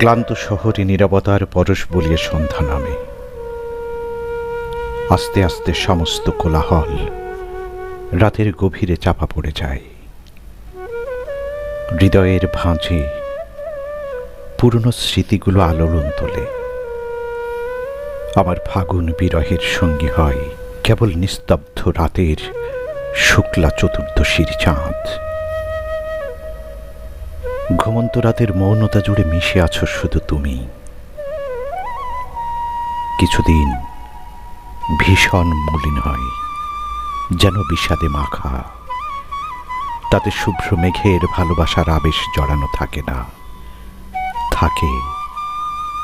ক্লান্ত শহরে নিরাপত্তার পরশ বলিয়ে সন্ধ্যা নামে। আস্তে আস্তে সমস্ত কোলাহল রাতের গভীরে চাপা পড়ে যায়। হৃদয়ের ভাঁজে পুরনো স্মৃতিগুলো আলোড়ন তোলে। আমার ফাগুন বিরহের সঙ্গী হয় কেবল নিস্তব্ধ রাতের শুক্লা চতুর্দশীর চাঁদ। ঘুমন্ত রাতের মৌনতা জুড়ে মিশে আছো শুধু তুমি। কিছুদিন ভীষণ মলিন হয়, যেন বিষাদে মাখা। তাতে শুভ্র মেঘের ভালোবাসার আবেশ জড়ানো থাকে না। থাকে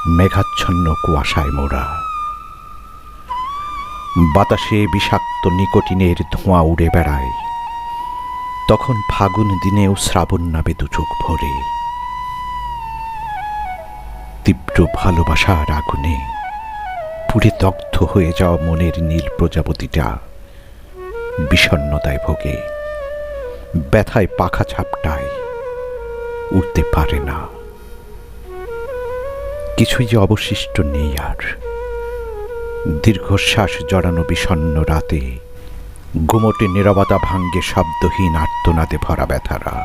মেঘাচ্ছন্ন কুয়াশায় মোড়া। বাতাসে বিষাক্ত নিকোটিনের ধোঁয়া উড়ে বেড়ায়। তখন ফাগুন দিনেও শ্রাবণ নাবে দু চোখ ভরে। তীব্র ভালোবাসার আগুনে পুড়ে দগ্ধ হয়ে যাওয়া মনের নীল প্রজাপতিটা বিষণ্ণতায় ভোগে, ব্যথায় পাখা ছাপটায় উঠতে পারে না। কিছুই যে অবশিষ্ট নেই আর। দীর্ঘশ্বাস জড়ানো বিষণ্ণ রাতে গুমটে নিরবতা ভাঙ্গে শব্দহীন আর্তনাদে ভরা ব্যথারা।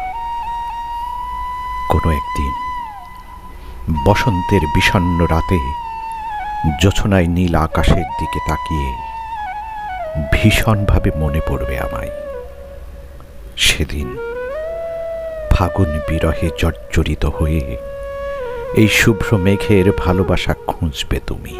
কোনো একদিন বসন্তের বিষণ্ণ রাতে জোছনায় নীল আকাশের দিকে তাকিয়ে ভীষণভাবে মনে পড়বে আমায়। সেদিন ফাগুন বিরহে জর্জরিত হয়ে এই শুভ্র মেঘের ভালোবাসা খুঁজবে তুমি।